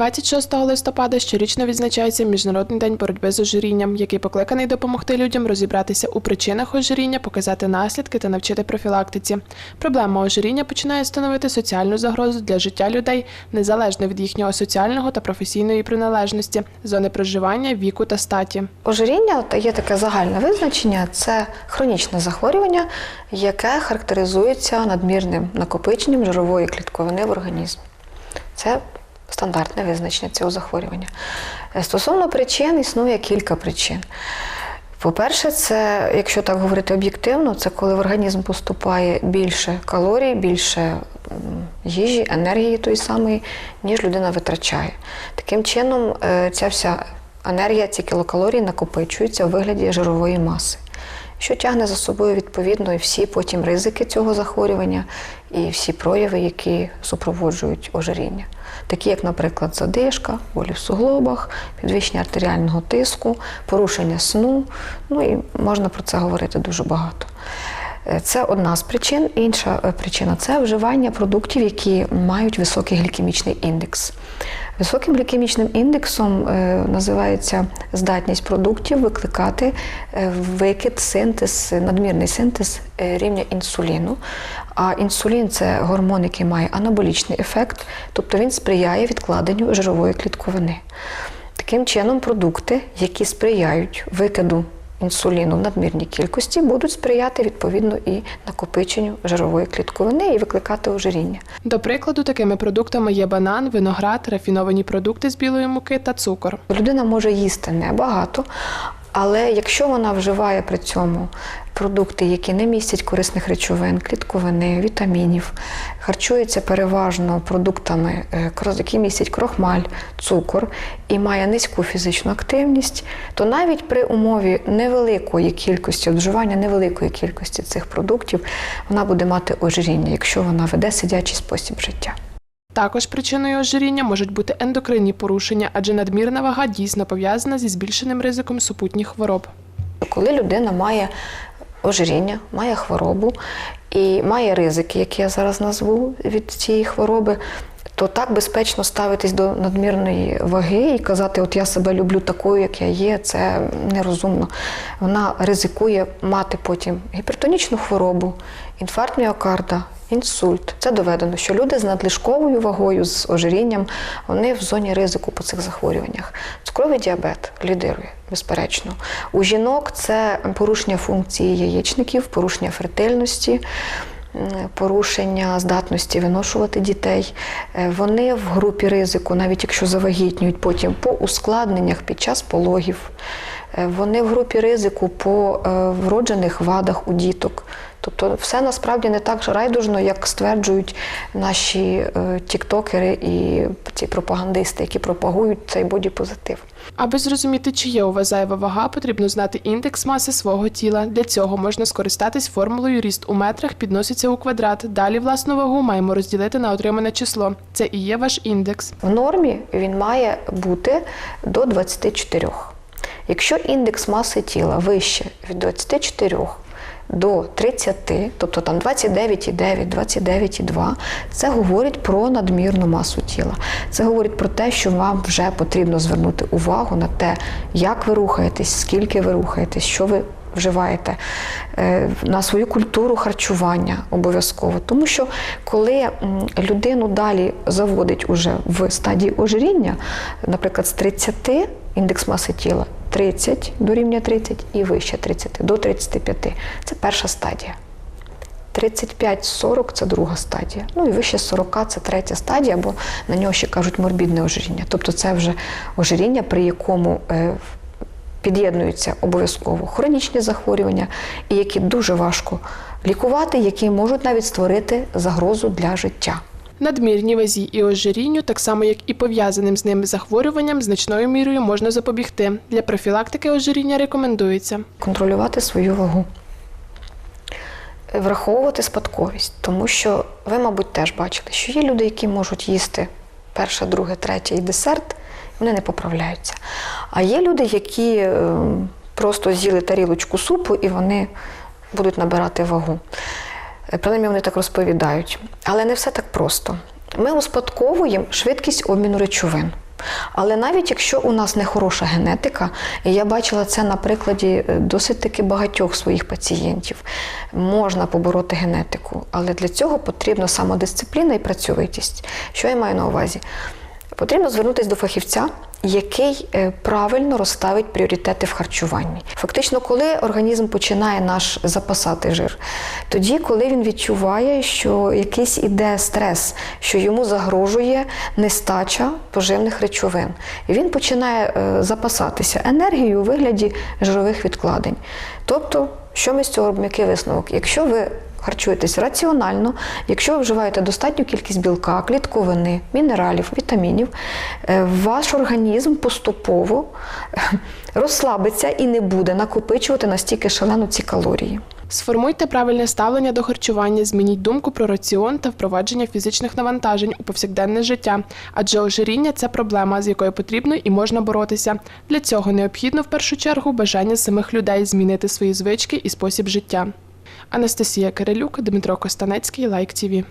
26 листопада щорічно відзначається Міжнародний день боротьби з ожирінням, який покликаний допомогти людям розібратися у причинах ожиріння, показати наслідки та навчити профілактиці. Проблема ожиріння починає становити соціальну загрозу для життя людей, незалежно від їхнього соціального та професійної приналежності, зони проживання, віку та статі. Ожиріння є таке загальне визначення це хронічне захворювання, яке характеризується надмірним накопиченням жирової клітковини в організмі. Це стандартне визначення цього захворювання. Е, Стосовно причин, існує кілька причин. По-перше, це, якщо так говорити об'єктивно, це коли в організм поступає більше калорій, більше їжі, енергії тої самої, ніж людина витрачає. Таким чином, е, ця вся енергія, ці кілокалорії накопичуються в вигляді жирової маси, що тягне за собою відповідно і всі потім ризики цього захворювання, і всі прояви, які супроводжують ожиріння. Такі, як, наприклад, задишка, болі в суглобах, підвищення артеріального тиску, порушення сну. Ну і можна про це говорити дуже багато. Е, Це одна з причин. Інша е, причина це вживання продуктів, які мають високий глікемічний індекс. Високим глікемічним індексом е, називається здатність продуктів викликати е, викид, синтез, надмірний синтез е, рівня інсуліну. А інсулін це гормон, який має анаболічний ефект, тобто він сприяє відкладенню жирової клітковини. Таким чином, продукти, які сприяють викиду інсуліну в надмірній кількості, будуть сприяти відповідно і накопиченню жирової клітковини і викликати ожиріння. До прикладу, такими продуктами є банан, виноград, рафіновані продукти з білої муки та цукор. Людина може їсти небагато, але якщо вона вживає при цьому продукти, які не містять корисних речовин, клітковини, вітамінів, харчується переважно продуктами, е, які містять крохмаль, цукор і має низьку фізичну активність, то навіть при умові невеликої кількості, от вживання невеликої кількості цих продуктів, вона буде мати ожиріння, якщо вона веде сидячий спосіб життя. Також причиною ожиріння можуть бути ендокринні порушення, адже надмірна вага дійсно пов'язана зі збільшеним ризиком супутніх хвороб. Коли людина має ожиріння, має хворобу і має ризики, які я зараз назву від цієї хвороби, то так безпечно ставитись до надмірної ваги і казати, от я себе люблю такою, як я є, це нерозумно. Вона ризикує мати потім гіпертонічну хворобу, інфаркт міокарда, інсульт. Це доведено, що люди з надлишковою вагою, з ожирінням, вони в зоні ризику по цих захворюваннях. Цукровий діабет лідирує, безперечно. У жінок це порушення функції яєчників, порушення фертильності. Порушення здатності виношувати дітей. Е, Вони в групі ризику, навіть якщо завагітнюють потім по ускладненнях під час пологів. Е, Вони в групі ризику по е, вроджених вадах у діток. Тобто все насправді не так райдужно, як стверджують наші е, тіктокери і ці пропагандисти, які пропагують цей бодіпозитив. Аби зрозуміти, чи є у вас зайва вага, потрібно знати індекс маси свого тіла. Для цього можна скористатись формулою ріст у метрах підноситься у квадрат. Далі власну вагу маємо розділити на отримане число. Це і є ваш індекс. В нормі він має бути до 24. Якщо індекс маси тіла вище від 24 до 30, тобто там 29,9, 29,2, це говорить про надмірну масу тіла. Це говорить про те, що вам вже потрібно звернути увагу на те, як ви рухаєтесь, скільки ви рухаєтесь, що ви вживаєте, е, на свою культуру харчування обов'язково. Тому що коли людину далі заводить уже в стадії ожиріння, наприклад, з 30 індекс маси тіла 30 до рівня 30 і вище 30 до 35. Це перша стадія. 35-40 це друга стадія. Ну і вище 40 це третя стадія, бо на нього ще кажуть морбідне ожиріння. Тобто це вже ожиріння, при якому е, під'єднуються обов'язково хронічні захворювання, і які дуже важко лікувати, які можуть навіть створити загрозу для життя. Надмірній вазі і ожирінню, так само як і пов'язаним з ними захворюванням, значною мірою можна запобігти. Для профілактики ожиріння рекомендується контролювати свою вагу, враховувати спадковість, тому що ви, мабуть, теж бачили, що є люди, які можуть їсти перше, друге, третє і десерт, вони не поправляються. А є люди, які е, просто з'їли тарілочку супу і вони будуть набирати вагу. Принаймні вони так розповідають. Але не все так просто. Ми успадковуємо швидкість обміну речовин. Але навіть якщо у нас не хороша генетика, і я бачила це на прикладі е, досить таки багатьох своїх пацієнтів, можна побороти генетику, але для цього потрібна самодисципліна і працьовитість. Що я маю на увазі? Потрібно звернутися до фахівця, який е, правильно розставить пріоритети в харчуванні. Фактично, коли організм починає наш запасати жир, тоді, коли він відчуває, що якийсь іде стрес, що йому загрожує нестача поживних речовин, і він починає е, запасатися енергією у вигляді жирових відкладень. Тобто, що ми з цього робимо? Який висновок? Якщо ви харчуєтесь раціонально, якщо ви вживаєте достатню кількість білка, клітковини, мінералів, вітамінів, е, ваш організм поступово е, розслабиться і не буде накопичувати настільки шалено ці калорії. Сформуйте правильне ставлення до харчування, змініть думку про раціон та впровадження фізичних навантажень у повсякденне життя, адже ожиріння це проблема, з якою потрібно і можна боротися. Для цього необхідно в першу чергу бажання самих людей змінити свої звички і спосіб життя. Анастасія Кирилюк, Дмитро Костанецький, Лайк ТІВІ.